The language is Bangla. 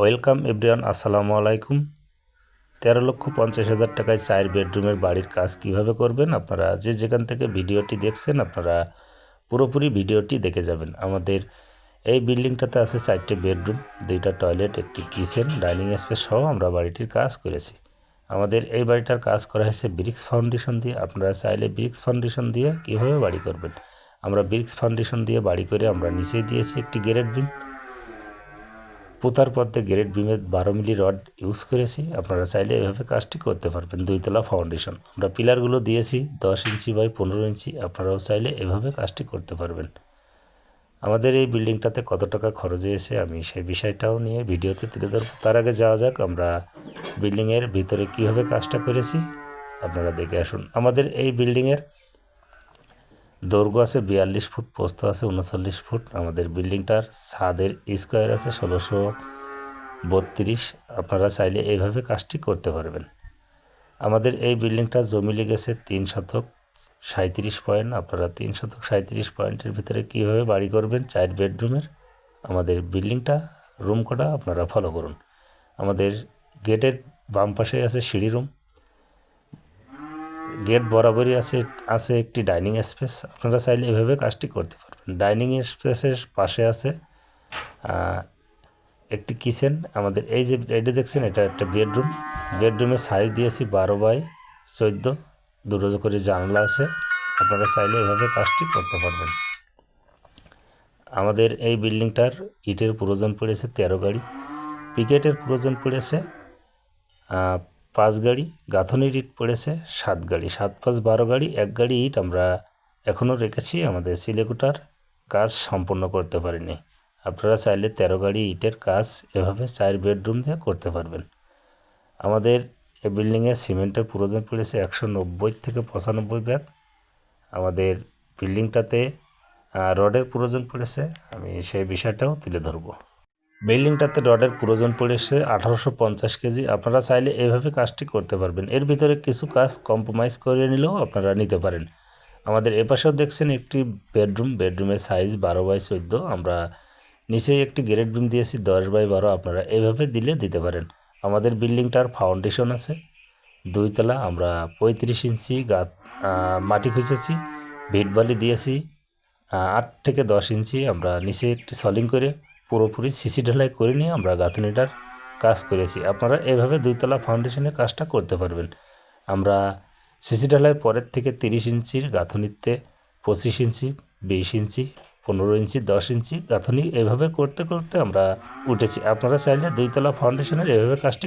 ওয়েলকাম এভরিওয়ান, আসসালামু আলাইকুম। তেরো লক্ষ পঞ্চাশ হাজার টাকায় চার বেডরুমের বাড়ির কাজ কীভাবে করবেন আপনারা যে যেখান থেকে ভিডিওটি দেখছেন আপনারা পুরোপুরি ভিডিওটি দেখে যাবেন। আমাদের এই বিল্ডিংটাতে আছে চারটে বেডরুম, দুইটা টয়লেট, একটি কিচেন, ডাইনিং স্পেস সহ আমরা বাড়িটির কাজ করেছি। আমাদের এই বাড়িটার কাজ করা হয়েছে ব্রিক্স ফাউন্ডেশন দিয়ে। আপনারা চাইলে ব্রিক্স ফাউন্ডেশন দিয়ে কীভাবে বাড়ি করবেন? আমরা ব্রিক্স ফাউন্ডেশন দিয়ে বাড়ি করে আমরা নিচে দিয়েছি একটি গ্রেড বিম। পোতার পথে গ্রেড বিমের বারো মিলি রড ইউজ করেছি। আপনারা চাইলে এভাবে কাজটি করতে পারবেন। দুইতলা ফাউন্ডেশন। আমরা পিলারগুলো দিয়েছি দশ ইঞ্চি বাই পনেরো ইঞ্চি। আপনারাও চাইলে এভাবে কাজটি করতে পারবেন। আমাদের এই বিল্ডিংটাতে কত টাকা খরচ হয়েছে আমি সেই বিষয়টাও নিয়ে ভিডিওতে তুলে ধরবো। তার আগে যাওয়া যাক আমরা বিল্ডিংয়ের ভিতরে কীভাবে কাজটা করেছি। আপনারা দেখে আসুন। আমাদের এই বিল্ডিংয়ের দৈর্ঘ্য আছে বিয়াল্লিশ ফুট পোস্ত আছে উনচল্লিশ ফুট। আমাদের বিল্ডিংটার ছাদের স্কোয়ার আছে ষোলোশো বত্রিশ। আপনারা চাইলে এইভাবে কাজটি করতে পারবেন। আমাদের এই বিল্ডিংটা জমি লেগেছে তিন শতক সাঁত্রিশ পয়েন্ট। আপনারা তিন শতক সাঁত্রিশ পয়েন্টের ভিতরে কীভাবে বাড়ি করবেন? চার বেডরুমের আমাদের বিল্ডিংটা, রুম কটা আপনারা ফলো করুন। আমাদের গেটের বাম পাশে আছে সিঁড়ি রুম। গেট বরাবরই আছে আছে একটি ডাইনিং স্পেস। আপনারা চাইলে এভাবে কাজটি করতে পারবেন। ডাইনিং স্পেসের পাশে আছে একটি কিচেন। আমাদের এই যে এটা দেখছেন, এটা একটা বেডরুম। বেডরুমের সাইজ দিয়েছি বারো বাই চোদ্দ। দুটো করে জানলা আছে। আপনারা চাইলে এভাবে কাজটি করতে পারবেন। আমাদের এই বিল্ডিংটার ইটের প্রয়োজন পড়েছে তেরো গাড়ি। পিকেটের প্রয়োজন পড়েছে পাঁচ গাড়ি, গাঁথনির ইট পড়েছে, সাত গাড়ি, সাত পাঁচ বারো গাড়ি, এক গাড়ি ইট আমরা এখনও রেখেছি, আমাদের সিলেকুটার কাজ সম্পূর্ণ করতে পারিনি। আপনারা চাইলে তেরো গাড়ি ইটের কাজ এভাবে চার বেডরুম দিয়ে করতে পারবেন। আমাদের এই বিল্ডিংয়ে সিমেন্টের প্রয়োজন পড়েছে একশো নব্বই থেকে পঁচানব্বই ব্যাগ। আমাদের বিল্ডিংটাতে রডের প্রয়োজন পড়েছে, আমি সেই বিষয়টাও তুলে ধরবো। বিল্ডিংটাতে রডের প্রয়োজন পড়েছে আঠারোশো পঞ্চাশ কেজি। আপনারা চাইলে এইভাবে কাজটি করতে পারবেন। এর ভিতরে কিছু কাজ কম্প্রোমাইজ করে নিলেও আপনারা নিতে পারেন। আমাদের এপাশেও দেখছেন একটি বেডরুম। বেডরুমের সাইজ বারো বাই চোদ্দ। আমরা নিচে একটি গ্রেড বিম দিয়েছি দশ বাই বারো। আপনারা এভাবে দিলে দিতে পারেন। আমাদের বিল্ডিংটার ফাউন্ডেশন আছে। দুইতলা আমরা পঁয়ত্রিশ ইঞ্চি আহ, মাটি খুঁজেছি ভিট বালি দিয়েছি আট থেকে দশ ইঞ্চি। আমরা নিচে একটি সলিং করে পুরোপুরি সিসি ঢালাই করে নিয়ে আমরা গাঁথনিটার কাজ করেছি। আপনারা এভাবে দুইতলা ফাউন্ডেশনের কাজটা করতে পারবেন। আমরা সিসি ঢালাই পরের থেকে তিরিশ ইঞ্চির গাঁথনিতে পঁচিশ ইঞ্চি, বিশ ইঞ্চি, পনেরো ইঞ্চি, দশ ইঞ্চি গাঁথনি এভাবে করতে করতে আমরা উঠেছি। আপনারা চাইলে দুইতলা ফাউন্ডেশনের এভাবে কাজটি